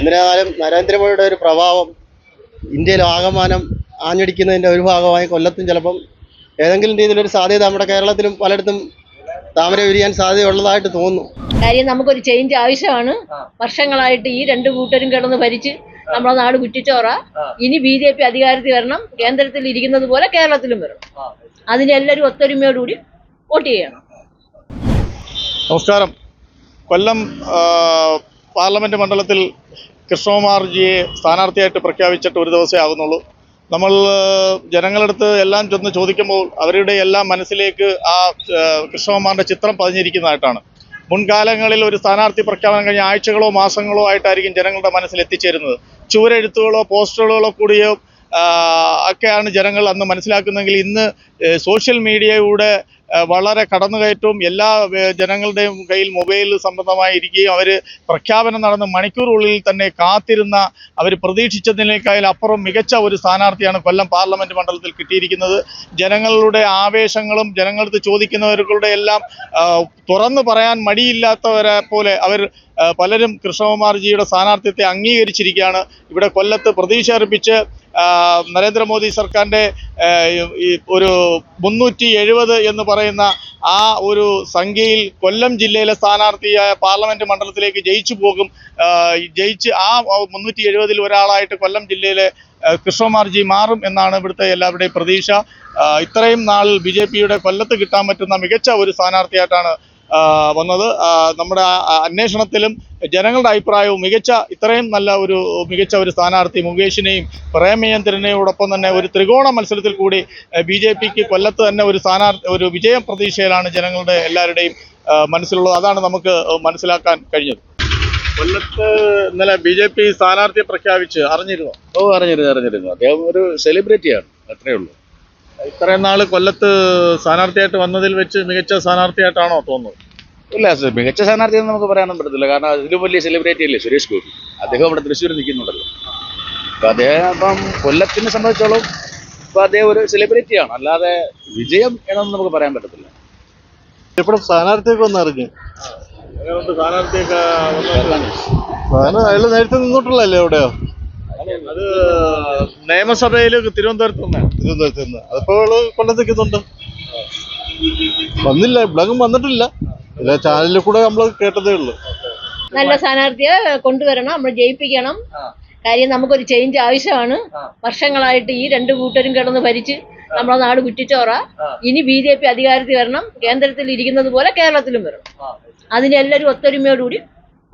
എന്നിരുന്നാലും നരേന്ദ്രമോദിയുടെ ഒരു പ്രഭാവം ഇന്ത്യയിൽ ആകമാനം ആഞ്ഞടിക്കുന്നതിന്റെ ഒരു ഭാഗമായി കൊല്ലത്തും ചിലപ്പം ഏതെങ്കിലും രീതിയിലൊരു സാധ്യത നമ്മുടെ കേരളത്തിലും പലയിടത്തും താമര വിരിയാൻ സാധ്യതയുള്ളതായിട്ട് തോന്നുന്നു. കാര്യം നമുക്കൊരു ചേഞ്ച് ആവശ്യമാണ്. വർഷങ്ങളായിട്ട് ഈ രണ്ട് കൂട്ടരും കിടന്ന് ഭരിച്ച് നമ്മളെ നാട് കുറ്റിച്ചോറ. ഇനി ബി ജെ പി അധികാരത്തിൽ വരണം. കേന്ദ്രത്തിൽ ഇരിക്കുന്നത് പോലെ കേരളത്തിലും വരണം അതിനെല്ലാവരും ഒത്തൊരുമയോടുകൂടി വോട്ട് ചെയ്യണം. നമസ്കാരം. കൊല്ലം പാർലമെന്റ് മണ്ഡലത്തിൽ കൃഷ്ണകുമാർജിയെ സ്ഥാനാർത്ഥിയായിട്ട് പ്രഖ്യാപിച്ചിട്ട് ഒരു ദിവസമേ ആകുന്നുള്ളൂ നമ്മൾ ജനങ്ങളടുത്ത് എല്ലാം ചെന്ന് ചോദിക്കുമ്പോൾ അവരുടെ എല്ലാം മനസ്സിലേക്ക് ആ കൃഷ്ണകുമാറിന്റെ ചിത്രം പതിഞ്ഞിരിക്കുന്നതായിട്ടാണ്. മുൻകാലങ്ങളിൽ ഒരു സ്ഥാനാർത്ഥി പ്രഖ്യാപനം കഴിഞ്ഞ ആഴ്ചകളോ മാസങ്ങളോ ആയിട്ടായിരിക്കും ജനങ്ങളുടെ മനസ്സിൽ എത്തിച്ചേരുന്നത്. ചുവരെഴുത്തുകളോ പോസ്റ്ററുകളോ കൂടിയോ ഒക്കെയാണ് ജനങ്ങൾ അന്ന് മനസ്സിലാക്കുന്നതെങ്കിൽ ഇന്ന് സോഷ്യൽ മീഡിയയുടെ വളരെ കടന്നുകയറ്റവും എല്ലാ ജനങ്ങളുടെയും കയ്യിൽ മൊബൈൽ സംബന്ധമായി ഇരിക്കുകയും അവർ പ്രഖ്യാപനം നടന്ന് മണിക്കൂറുകളിൽ തന്നെ കാത്തിരുന്ന അവർ പ്രതീക്ഷിച്ചതിനേക്കാൾ അപ്പുറം മികച്ച ഒരു സ്ഥാനാർത്ഥിയാണ് കൊല്ലം പാർലമെന്റ് മണ്ഡലത്തിൽ കിട്ടിയിരിക്കുന്നത്. ജനങ്ങളുടെ ആവേശങ്ങളും ജനങ്ങളടുത്ത് ചോദിക്കുന്നവരുടെ എല്ലാം തുറന്നു പറയാൻ മടിയില്ലാത്തവരെ പോലെ അവർ പലരും കൃഷ്ണകുമാർജിയുടെ സ്ഥാനാർത്ഥ്യത്തെ അംഗീകരിച്ചിരിക്കുകയാണ്. ഇവിടെ കൊല്ലത്ത് പ്രതീക്ഷ അർപ്പിച്ച് നരേന്ദ്രമോദി സർക്കാരിന്റെ ഈ- ഒരു മുന്നൂറ്റി എഴുപത് എന്ന് പറയുന്ന ആ ഒരു സംഖ്യയിൽ കൊല്ലം ജില്ലയിലെ സ്ഥാനാർത്ഥിയായ പാർലമെന്റ് മണ്ഡലത്തിലേക്ക് ജയിച്ചു പോകും. ജയിച്ച് ആ മുന്നൂറ്റി എഴുപതിൽ ഒരാളായിട്ട് കൊല്ലം ജില്ലയിലെ കൃഷ്ണമാർജി മാറും എന്നാണ് ഇവിടുത്തെ എല്ലാവരുടെയും പ്രതീക്ഷ. ഇത്രയും നാൾ ബി കൊല്ലത്ത് കിട്ടാൻ പറ്റുന്ന മികച്ച ഒരു സ്ഥാനാർത്ഥിയായിട്ടാണ് വന്നത്. നമ്മുടെ അന്വേഷണത്തിലും ജനങ്ങളുടെ അഭിപ്രായവും മികച്ച ഇത്രയും നല്ല ഒരു മികച്ച ഒരു സ്ഥാനാർത്ഥി മുകേഷിനെയും പ്രേമചന്ദ്രനെയോടൊപ്പം തന്നെ ഒരു ത്രികോണ മത്സരത്തിൽ കൂടി ബി ജെ പിക്ക് കൊല്ലത്ത് തന്നെ ഒരു സ്ഥാനാർത്ഥി ഒരു വിജയം പ്രതീക്ഷയിലാണ് ജനങ്ങളുടെ എല്ലാവരുടെയും മനസ്സിലുള്ളത്. അതാണ് നമുക്ക് മനസ്സിലാക്കാൻ കഴിഞ്ഞത്. കൊല്ലത്ത് ഇന്നലെ ബി ജെ പി സ്ഥാനാർത്ഥിയെ പ്രഖ്യാപിച്ച് അറിഞ്ഞിരുന്നു? ഓ അറിഞ്ഞിരുന്നു അറിഞ്ഞിരുന്നു. അദ്ദേഹം ഒരു സെലിബ്രിറ്റിയാണ് അത്രേ ഉള്ളൂ. ഇത്രയും നാൾ കൊല്ലത്ത് സ്ഥാനാർത്ഥിയായിട്ട് വന്നതിൽ വെച്ച് മികച്ച സ്ഥാനാർത്ഥിയായിട്ടാണോ തോന്നുന്നത്? ഇല്ല മികച്ച സ്ഥാനാർത്ഥി എന്ന് നമുക്ക് പറയാനൊന്നും പറ്റത്തില്ല. കാരണം അതിലും വലിയ സെലിബ്രിറ്റി അല്ലേ സുരേഷ് ഗോപി? അദ്ദേഹം ഇവിടെ തൃശ്ശൂർ നിൽക്കുന്നുണ്ടല്ലോ. അപ്പൊ അദ്ദേഹം അപ്പം കൊല്ലത്തിനെ സംബന്ധിച്ചോളം ഇപ്പൊ അദ്ദേഹം ഒരു സെലിബ്രിറ്റിയാണ് അല്ലാതെ വിജയം എന്നൊന്നും നമുക്ക് പറയാൻ പറ്റത്തില്ല. ഇപ്പോൾ സ്ഥാനാർത്ഥിയൊക്കെ ഒന്ന് അറിഞ്ഞു. സ്ഥാനം അയാൾ നേരത്തെ നിന്നിട്ടുള്ളല്ലേ എവിടെയോ അത് നിയമസഭയിൽ തിരുവനന്തപുരത്ത് തിരുവനന്തപുരത്ത് നിന്ന്. അതിപ്പോ അവൾ വന്നില്ല ഇവിടെ വന്നിട്ടില്ല. ഇല്ല ചാനലിൽ കൂടെ നമ്മൾ കേട്ടതേ ഉള്ളൂ. നല്ല സ്ഥാനാർത്ഥിയെ കൊണ്ടുവരണം നമ്മൾ ജയിപ്പിക്കണം. കാര്യം നമുക്കൊരു ചേഞ്ച് ആവശ്യമാണ്. വർഷങ്ങളായിട്ട് ഈ രണ്ട് കൂട്ടരും കിടന്ന് ഭരിച്ച് നമ്മളെ നാട് കുറ്റിച്ചോറ. ഇനി ബി ജെ പി അധികാരത്തിൽ വരണം കേന്ദ്രത്തിൽ ഇരിക്കുന്നത് പോലെ കേരളത്തിലും വരണം അതിനെല്ലാവരും ഒത്തൊരുമയോടുകൂടി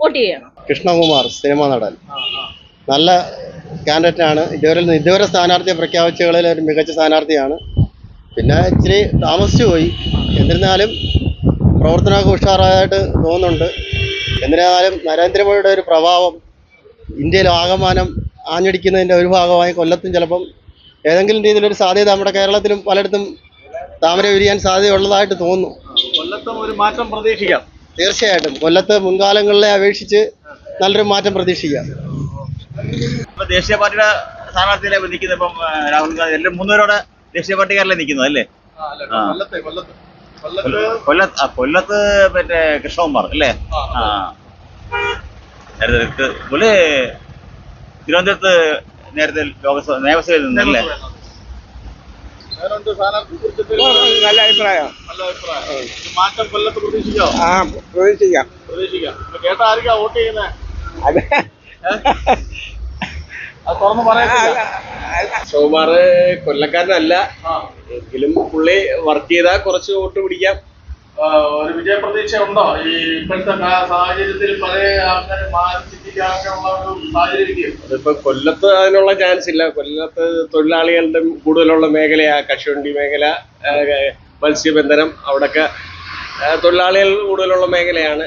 വോട്ട് ചെയ്യണം. കൃഷ്ണകുമാർ സിനിമ നടൻ. നല്ല കാൻഡിഡേറ്റ് ആണ്. ഇതുവരെ ഇതുവരെ സ്ഥാനാർത്ഥിയെ പ്രഖ്യാപിച്ചകളിൽ ഒരു മികച്ച സ്ഥാനാർത്ഥിയാണ്. പിന്നെ ഇച്ചിരി താമസിച്ചു പോയി. എന്നിരുന്നാലും പ്രവർത്തനമൊക്കെ ഉഷാറായിട്ട് തോന്നുന്നുണ്ട്. എന്നിരുന്നാലും നരേന്ദ്രമോദിയുടെ ഒരു പ്രഭാവം ഇന്ത്യയിൽ ആകമാനം ആഞ്ഞടിക്കുന്നതിന്റെ ഒരു ഭാഗമായി കൊല്ലത്തും ചിലപ്പം ഏതെങ്കിലും രീതിയിലൊരു സാധ്യത നമ്മുടെ കേരളത്തിലും പലയിടത്തും താമര വിരിയാൻ സാധ്യതയുള്ളതായിട്ട് തോന്നുന്നു. കൊല്ലത്തും ഒരു മാറ്റം പ്രതീക്ഷിക്കാം. തീർച്ചയായിട്ടും. കൊല്ലത്ത് മുൻകാലങ്ങളിലെ അപേക്ഷിച്ച് നല്ലൊരു മാറ്റം പ്രതീക്ഷിക്കാം. ഇപ്പൊ ദേശീയ പാർട്ടിയുടെ സ്ഥാനാർത്ഥിയിലെ നിൽക്കുന്നത് ഇപ്പം രാഹുൽ ഗാന്ധി എല്ലാം മൂന്നുപേരോടെ ദേശീയ പാർട്ടിക്കാരിലെ നിൽക്കുന്നത് അല്ലേ. കൊല്ലത്തെ കൊല്ലത്ത്. കൊല്ലത്ത് കൊല്ലത്ത് ആ, കൊല്ലത്ത് മറ്റേ കൃഷ്ണകുമാർ അല്ലേ? ആ നേരത്തെ പുള്ളി തിരുവനന്തപുരത്ത് നേരത്തെ ലോകസഭ നിയമസഭയിൽ നിന്നല്ലേ? നല്ല അഭിപ്രായം. നല്ല അഭിപ്രായം. മാറ്റം കൊല്ലത്ത് പ്രതീക്ഷിക്കാം ആ പ്രതീക്ഷിക്കാം. പ്രതീക്ഷിക്കാം. കേട്ട ആർക്കാ വോട്ട് ചെയ്യുന്നത് അത്. തുറന്ന് പറയാൻ ശോകുമാർ കൊല്ലക്കാരനല്ല. എങ്കിലും പുള്ളി വർക്ക് ചെയ്താൽ കുറച്ച് വോട്ട് പിടിക്കാം. ഒരു വിജയപ്രതീക്ഷ ഉണ്ടോ ഈ ഇപ്പോഴത്തെ സാഹചര്യത്തിൽ പഴയ ആൾക്കാർ മാറി ചിന്തിക്കാനുള്ള ഒരു സാഹചര്യം അതിപ്പോ കൊല്ലത്ത് അതിനുള്ള ചാൻസ് ഇല്ല. കൊല്ലത്ത് തൊഴിലാളികളുടെ കൂടുതലുള്ള മേഖലയാ കശുവണ്ടി മേഖല മത്സ്യബന്ധനം അവിടൊക്കെ തൊഴിലാളികൾ കൂടുതലുള്ള മേഖലയാണ്.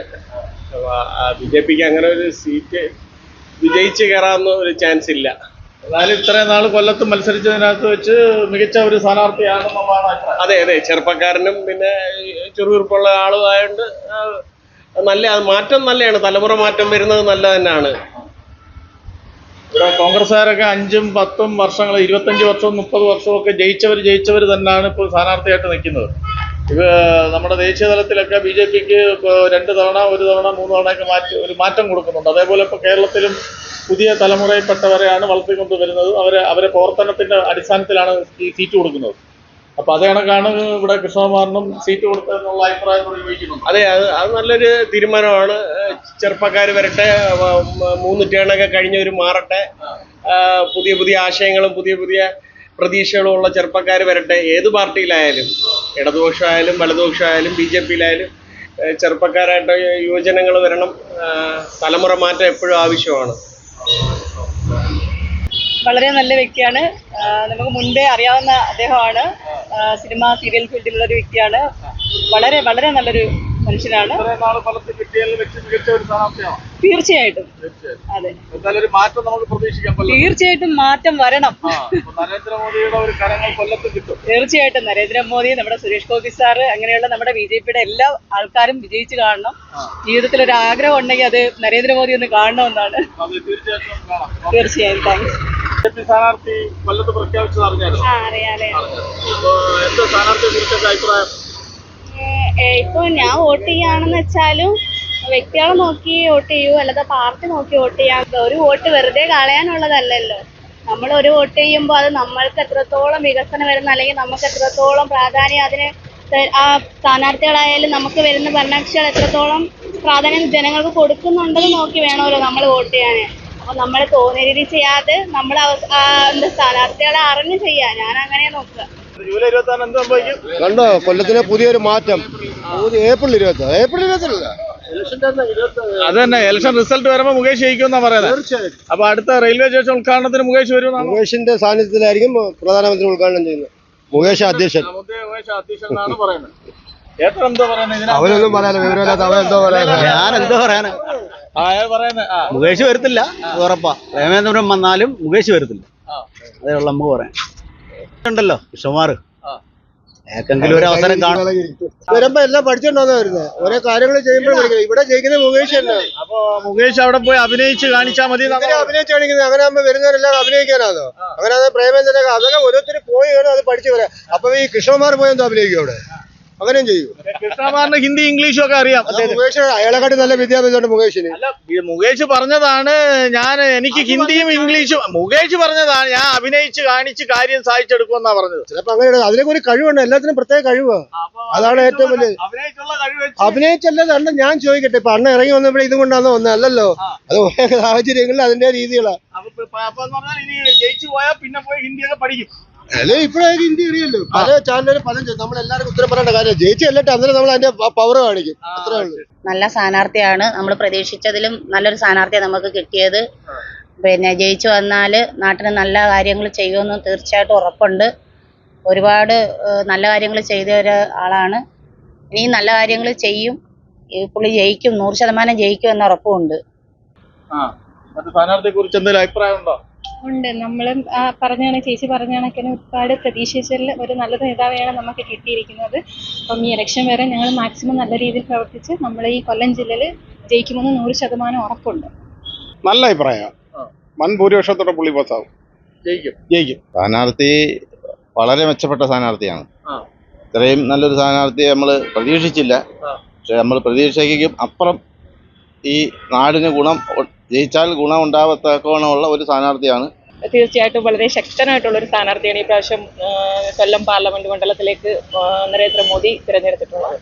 ബി ജെ പിക്ക് അങ്ങനെ ഒരു സീറ്റ് വിജയിച്ച് കയറാവുന്ന ഒരു ചാൻസ് ഇല്ല. എന്നാലും ഇത്രയും നാൾ കൊല്ലത്ത് മത്സരിച്ചതിനകത്ത് വെച്ച് മികച്ച ഒരു സ്ഥാനാർത്ഥിയാണെന്നുള്ളതാണ് അതെ അതെ. ചെറുപ്പക്കാരനും പിന്നെ ചെറുവിറുപ്പുള്ള ആളും ആയതുകൊണ്ട് നല്ല മാറ്റം നല്ലതാണ് തലമുറ മാറ്റം വരുന്നത് നല്ല തന്നെയാണ്. ഇവിടെ കോൺഗ്രസ്സുകാരൊക്കെ അഞ്ചും പത്തും വർഷങ്ങൾ ഇരുപത്തഞ്ച് വർഷവും മുപ്പത് വർഷവും ഒക്കെ ജയിച്ചവർ ജയിച്ചവർ തന്നെയാണ് ഇപ്പോൾ സ്ഥാനാർത്ഥിയായിട്ട് നിൽക്കുന്നത്. ഇത് നമ്മുടെ ദേശീയ തലത്തിലൊക്കെ ബി ജെ പിക്ക് രണ്ട് തവണ ഒരു തവണ മൂന്ന് തവണയൊക്കെ മാറ്റി ഒരു മാറ്റം കൊടുക്കുന്നുണ്ട്. അതേപോലെ ഇപ്പോൾ കേരളത്തിലും പുതിയ തലമുറയിൽപ്പെട്ടവരെയാണ് വളർത്തിക്കൊണ്ട് വരുന്നത്. അവരെ അവരെ പ്രവർത്തനത്തിന്റെ അടിസ്ഥാനത്തിലാണ് ഈ സീറ്റ് കൊടുക്കുന്നത്. അപ്പൊ അത് കണക്കാണ് ഇവിടെ കൃഷ്ണകുമാറിനും സീറ്റ് കൊടുത്തതെന്നുള്ള അഭിപ്രായം ഉപയോഗിക്കുന്നു അതെ അത് അത് നല്ലൊരു തീരുമാനമാണ്. ചെറുപ്പക്കാർ വരട്ടെ മൂന്ന് ടേണൊക്കെ കഴിഞ്ഞവർ മാറട്ടെ. പുതിയ പുതിയ ആശയങ്ങളും പുതിയ പുതിയ പ്രതീക്ഷകളും ഉള്ള ചെറുപ്പക്കാർ വരട്ടെ. ഏത് പാർട്ടിയിലായാലും ഇടതുപക്ഷമായാലും വലതുപക്ഷമായാലും ബി ജെ പിയിലായാലും ചെറുപ്പക്കാരായിട്ട് യുവജനങ്ങൾ വരണം. തലമുറ മാറ്റം എപ്പോഴും ആവശ്യമാണ്. വളരെ നല്ല വ്യക്തിയാണ്. നമുക്ക് മുൻപേ അറിയാവുന്ന അദ്ദേഹമാണ്. സിനിമ സീരിയൽ ഫീൽഡിലുള്ള ഒരു വ്യക്തിയാണ്. വളരെ വളരെ നല്ലൊരു മനുഷ്യനാണ് തീർച്ചയായിട്ടും. അതെ. തീർച്ചയായിട്ടും മാറ്റം വരണം. തീർച്ചയായിട്ടും നരേന്ദ്രമോദി നമ്മുടെ സുരേഷ് ഗോപി സാറ് അങ്ങനെയുള്ള നമ്മുടെ ബി ജെ പിയുടെ എല്ലാ ആൾക്കാരും വിജയിച്ചു കാണണം. ജീവിതത്തിൽ ഒരു ആഗ്രഹം ഉണ്ടെങ്കിൽ അത് നരേന്ദ്രമോദി ഒന്ന് കാണണമെന്നാണ്. തീർച്ചയായും. താങ്ക്സ് സ്ഥാനാർത്ഥി കൊല്ലത്ത് പ്രഖ്യാപിച്ചത് അറിഞ്ഞായിരുന്നു? എന്താ സ്ഥാനാർത്ഥിയെ കുറിച്ചൊക്കെ അഭിപ്രായം? ഇപ്പൊ ഞാൻ വോട്ട് ചെയ്യാണെന്ന് വെച്ചാലും വ്യക്തികളെ നോക്കി വോട്ട് ചെയ്യൂ അല്ലാതെ പാർട്ടി നോക്കി വോട്ട് ചെയ്യാം ഒരു വോട്ട് വെറുതെ കളയാനുള്ളതല്ലല്ലോ. നമ്മൾ ഒരു വോട്ട് ചെയ്യുമ്പോൾ അത് നമ്മൾക്ക് എത്രത്തോളം വികസനം വരുന്ന അല്ലെങ്കിൽ നമുക്ക് എത്രത്തോളം പ്രാധാന്യം അതിന് ആ സ്ഥാനാർത്ഥികളായാലും നമുക്ക് വരുന്ന ഭരണകക്ഷികൾ എത്രത്തോളം പ്രാധാന്യം ജനങ്ങൾക്ക് കൊടുക്കുന്നുണ്ടെന്ന് നോക്കി വേണമല്ലോ നമ്മൾ വോട്ട് ചെയ്യാൻ അപ്പോൾ നമ്മൾ തോന്നിയ രീതി ചെയ്യാതെ നമ്മൾ എന്താ സ്ഥാനാർത്ഥികളെ അറിഞ്ഞ് ചെയ്യുക ഞാൻ അങ്ങനെയാണ് നോക്കുക. ജൂലൈ ഇരുപത്തി ആറ് എന്ത് സംഭവിക്കും? കണ്ടോ കൊല്ലത്തിലെ പുതിയൊരു മാറ്റം. ഏപ്രിൽ ഇരുപത്തി ഏപ്രിൽ ഇരുപത്തി അത് തന്നെ ഇലക്ഷൻ റിസൾട്ട് വരുമ്പോൾ മുകേഷ് ജയിക്കുമെന്നാ പറയുന്നത് അപ്പൊ അടുത്ത റെയിൽവേ സ്റ്റേഷൻ ഉദ്ഘാടനത്തിന് മുകേഷ് വരും മുകേഷിന്റെ സാന്നിധ്യത്തിലായിരിക്കും പ്രധാനമന്ത്രി ഉദ്ഘാടനം ചെയ്യുന്നത്. മുകേഷ് അധ്യക്ഷൻ. അവരൊന്നും പറയാനോ വിവരമില്ലാത്ത അവരെന്തോ എന്തോ പറയാനോ? ഞാൻ എന്തോ പറയാനോ മുകേഷ് വരത്തില്ല ഉറപ്പാ. പ്രേമേന്ദ്രൻ വന്നാലും മുകേഷ് വരത്തില്ല. അതേ ഉള്ള നമുക്ക് പറയാൻ ഉണ്ടല്ലോ വിഷമാറ് ആ. ഏക്കെങ്കിലും ഒരു അവസരം കാണും. വരുമ്പോ എല്ലാം പഠിച്ചോണ്ടാന്ന് വരുന്നത് ഓരോ കാര്യങ്ങൾ ചെയ്യുമ്പോൾ ഇവിടെ ജയിക്കുന്നത് മുകേഷ് തന്നെ. അപ്പൊ മുകേഷ് അവിടെ പോയി അഭിനയിച്ച് കാണിച്ചാൽ മതി അങ്ങനെ അഭിനയിച്ച് കാണിക്കുന്നത് അങ്ങനെ ആകുമ്പോ വരുന്നവരെല്ലാം അഭിനയിക്കാനാണോ അങ്ങനെ അത് പ്രേമേന്ദ്രനൊക്കെ അതൊക്കെ ഓരോരുത്തർ പോയി വേണം അത് പഠിച്ചു വരാം. അപ്പൊ ഈ കൃഷ്ണകുമാർ പോയി എന്തോ അഭിനയിക്കും അവിടെ? അങ്ങനെയും ചെയ്യും. കൃഷ്ണകുമാറിന് ഹിന്ദി ഇംഗ്ലീഷും ഒക്കെ അറിയാം. മുകേഷ് അയാളെക്കാട്ടി നല്ല വിദ്യാഭ്യാസമുണ്ട് മുകേഷിന്. അല്ല മുകേഷ് പറഞ്ഞതാണ് ഞാൻ എനിക്ക് ഹിന്ദിയും ഇംഗ്ലീഷും മുകേഷ് പറഞ്ഞതാണ് ഞാൻ അഭിനയിച്ച് കാണിച്ച് കാര്യം സാധിച്ചെടുക്കുമെന്നാ പറഞ്ഞത്. ചിലപ്പോ അങ്ങനെ അതിനൊക്കെ ഒരു കഴിവുണ്ട് എല്ലാത്തിനും പ്രത്യേക കഴിവ്. അതാണ് ഏറ്റവും വലിയ അഭിനയിച്ചല്ല അണ്ണൻ ഞാൻ ചോദിക്കട്ടെ. ഇപ്പൊ അണ്ണ ഇറങ്ങി വന്നപ്പോൾ ഇതും കൊണ്ടാന്ന് വന്നത് അല്ലല്ലോ. അത് സാഹചര്യങ്ങളിൽ അതിന്റെ രീതികളാ. അപ്പൊ എന്ന് പറഞ്ഞാൽ ഇനി ജയിച്ചു പോയാൽ പിന്നെ പോയി ഹിന്ദിയൊക്കെ പഠിക്കും. അല്ലെ ഇപ്പോഴായിരിക്കും ഹിന്ദി അറിയല്ലോ. പല ചാനലും പല നമ്മൾ എല്ലാവർക്കും ഉത്തരം പറയേണ്ട കാര്യം ജയിച്ചു അല്ലട്ടെ അന്നേരം നമ്മൾ അതിന്റെ പവർ കാണിക്കും. അത്രേ ഉള്ളൂ. നല്ല സ്ഥാനാർത്ഥിയാണ്. നമ്മൾ പ്രതീക്ഷിച്ചതിലും നല്ലൊരു സ്ഥാനാർത്ഥിയാണ് നമുക്ക് കിട്ടിയത്. പിന്നെ ജയിച്ചു വന്നാൽ നാട്ടിന് നല്ല കാര്യങ്ങൾ ചെയ്യുമെന്ന് തീർച്ചയായിട്ടും ഉറപ്പുണ്ട്. ഒരുപാട് നല്ല കാര്യങ്ങൾ ചെയ്ത ആളാണ്. ഇനിയും നല്ല കാര്യങ്ങൾ ചെയ്യും. ഈ പുള്ളി ജയിക്കും. നൂറ് ശതമാനം ജയിക്കും എന്ന ഉറപ്പുമുണ്ട്. ആ. സ്ഥാനാർത്ഥിയെ കുറിച്ച് എന്തെങ്കിലും അഭിപ്രായം ഉണ്ടോ. നമ്മളും ആ പറഞ്ഞ കണക്ക് ചേച്ചി പറഞ്ഞ കണക്കിന് ഒരുപാട് പ്രതീക്ഷിച്ചതിൽ ഒരു നല്ല നേതാവെയാണ് നമുക്ക് കിട്ടിയിരിക്കുന്നത്. അപ്പം ഈ ഇലക്ഷൻ വരെ ഞങ്ങൾ മാക്സിമം നല്ല രീതിയിൽ പ്രവർത്തിച്ച് നമ്മൾ ഈ കൊല്ലം ജില്ലയിൽ ജയിക്കുമെന്ന് നൂറ് ശതമാനം ഉറപ്പുണ്ട്. നല്ല അഭിപ്രായം വൻ ഭൂരിപക്ഷത്തോടെ പുള്ളി പാസ്സാവും ജയിക്കും. ജയിക്കും. സ്ഥാനാർത്ഥി വളരെ മെച്ചപ്പെട്ട സ്ഥാനാർത്ഥിയാണ്. ഇത്രയും നല്ലൊരു സ്ഥാനാർത്ഥിയെ നമ്മൾ പ്രതീക്ഷിച്ചില്ല. പക്ഷെ നമ്മൾ പ്രതീക്ഷയ്ക്കും അപ്പുറം ഈ നാടിന് ഗുണം ജയിച്ചാൽ ഗുണം ഉണ്ടാവത്തക്കവണ്ണമുള്ള ഒരു സ്ഥാനാർത്ഥിയാണ്. തീർച്ചയായിട്ടും വളരെ ശക്തനായിട്ടുള്ള ഒരു സ്ഥാനാർത്ഥിയാണ് ഈ പ്രാവശ്യം കൊല്ലം പാർലമെന്റ് മണ്ഡലത്തിലേക്ക് നരേന്ദ്രമോദി തിരഞ്ഞെടുത്തിട്ടുള്ളത്.